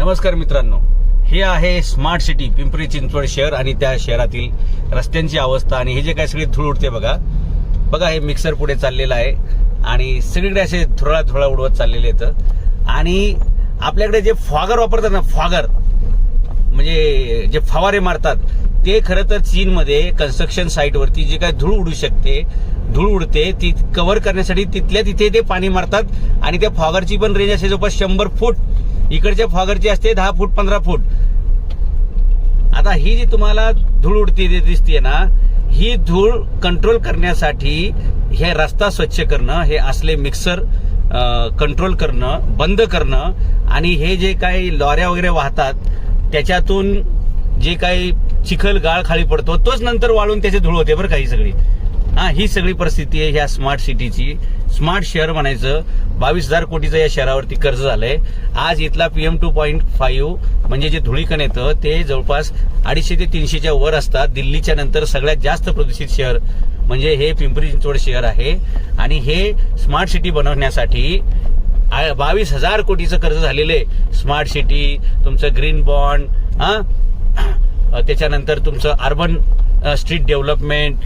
नमस्कार मित्रांनो. हे आहे स्मार्ट सिटी पिंपरी चिंचवड शहर आणि त्या शहरातील रस्त्यांची अवस्था आणि हे जे काय सगळे धूळ उडते बघा. बघा हे मिक्सर पुढे चाललेलं आहे आणि सगळीकडे असे धुळा धुळा उडवत चाललेले आहेत. आणि आपल्याकडे जे फॉगर वापरतात ना फॉगर म्हणजे जे फवारे मारतात ते खरं तर चीनमध्ये कन्स्ट्रक्शन साईटवरती जे काय धूळ उडू शकते धूळ उडते ती कव्हर करण्यासाठी तिथल्या तिथे ते पाणी मारतात आणि त्या फॉगरची पण रेंज असे जवळपास शंभर फूट इकडच्या फॉगरची असते दहा फूट पंधरा फूट. आता ही जी तुम्हाला धूळ उडती दिसते ना ही धूळ कंट्रोल करण्यासाठी हे रस्ता स्वच्छ करणं हे असले मिक्सर कंट्रोल करणं बंद करणं आणि हे जे काही लॉऱ्या वगैरे वाहतात त्याच्यातून जे काही चिखल गाळ खाली पडतो तोच नंतर वाळून त्याचे धूळ होते बरं काही सगळी. हा ही सगळी परिस्थिती आहे ह्या स्मार्ट सिटीची स्मार्ट शहर म्हणायचं बावीस हजार कोटीचं या शहरावरती कर्ज झालंय. आज इथला पीएम टू पॉईंट फाईव्ह म्हणजे जे धुळीकण येतं ते जवळपास अडीचशे ते तीनशेच्या वर असतात. दिल्लीच्या नंतर सगळ्यात जास्त प्रदूषित शहर म्हणजे हे पिंपरी चिंचवड शहर आहे. आणि हे स्मार्ट सिटी बनवण्यासाठी आ- बावीस हजार कोटीचं कर्ज झालेले स्मार्ट सिटी तुमचं ग्रीन बॉन्ड हा? त्याच्यानंतर तुमचं अर्बन स्ट्रीट डेव्हलपमेंट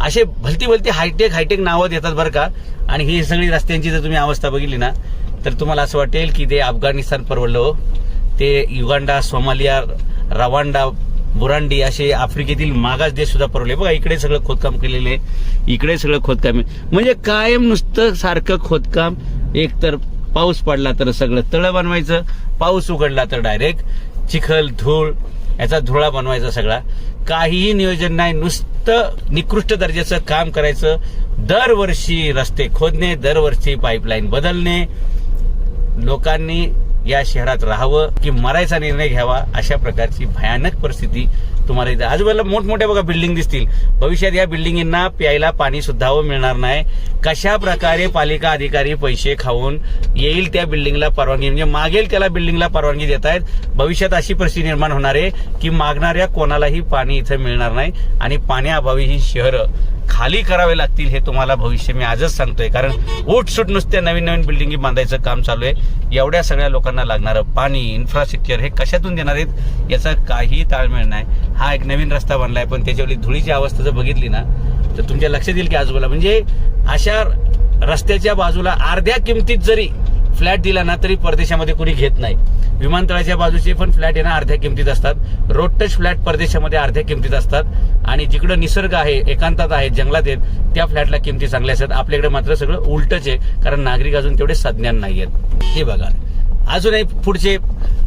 असे भलती भलती हायटेक हायटेक नावं देतात बरं का. आणि ही सगळी रस्त्यांची जर तुम्ही अवस्था बघितली ना तर तुम्हाला असं वाटेल की ते अफगाणिस्तान परवडलं हो. ते युगांडा सोमालिया रवांडा बुरांडी असे आफ्रिकेतील मागास देश सुद्धा परवले बघा इकडे सगळं खोदकाम केलेले आहे. इकडे सगळं खोदकाम आहे. म्हणजे कायम नुसतं सारखं खोदकाम. एकतर पाऊस पडला तर सगळं तळं बनवायचं. पाऊस उघडला तर डायरेक्ट चिखल धूळ याचा धुळा बनवायचा सगळा. काहीही नियोजन नाही. नुसतं निकृष्ट दर्जाचं काम करायचं. दरवर्षी रस्ते खोदणे दरवर्षी पाईपलाईन बदलणे. लोकांनी या शहरात राहावं की मरायचा निर्णय घ्यावा अशा प्रकारची भयानक परिस्थिती तुम्हाला इथे. आजूबाजूला मोठमोठ्या बघा बिल्डिंग दिसतील. भविष्यात या बिल्डिंगींना प्यायला पाणी सुद्धा मिळणार नाही. कशा प्रकारे पालिका अधिकारी पैसे खाऊन येईल त्या बिल्डिंगला परवानगी? म्हणजे मागेल त्याला बिल्डिंगला परवानगी देत आहेत. भविष्यात अशी परिस्थिती निर्माण होणार आहे की मागणाऱ्या कोणालाही पाणी इथं मिळणार नाही आणि पाण्याअभावी ही शहरं खाली करावे लागतील हे तुम्हाला भविष्य मी आजच सांगतोय. कारण उठसूट नुसत्या नवीन नवीन बिल्डिंगी बांधायचं काम चालू आहे. एवढ्या सगळ्या लोकांना लागणारं पाणी इन्फ्रास्ट्रक्चर हे कशातून देणार आहेत याचा काही ताळमेळ नाही. हा एक नवीन रस्ता बनलाय पण त्याच्यावरली धुळीची अवस्था जर बघितली ना तर तुमच्या लक्षात येईल की आजूबाजूला. म्हणजे अशा रस्त्याच्या बाजूला अर्ध्या किमतीत जरी फ्लॅट दिला ना तरी परदेशामध्ये कुणी घेत नाही. विमानतळाच्या बाजूचे पण फ्लॅट आहे ना अर्ध्या किमतीत असतात. रोड टच फ्लॅट परदेशामध्ये अर्ध्या किमतीत असतात. आणि जिकडं निसर्ग आहे एकांतात आहे जंगलात आहेत त्या फ्लॅटला किमती चांगल्या असतात. आपल्याकडे मात्र सगळं उलटच आहे कारण नागरिक अजून तेवढे सज्ञान नाही आहेत हे बघा. अजूनही पुढचे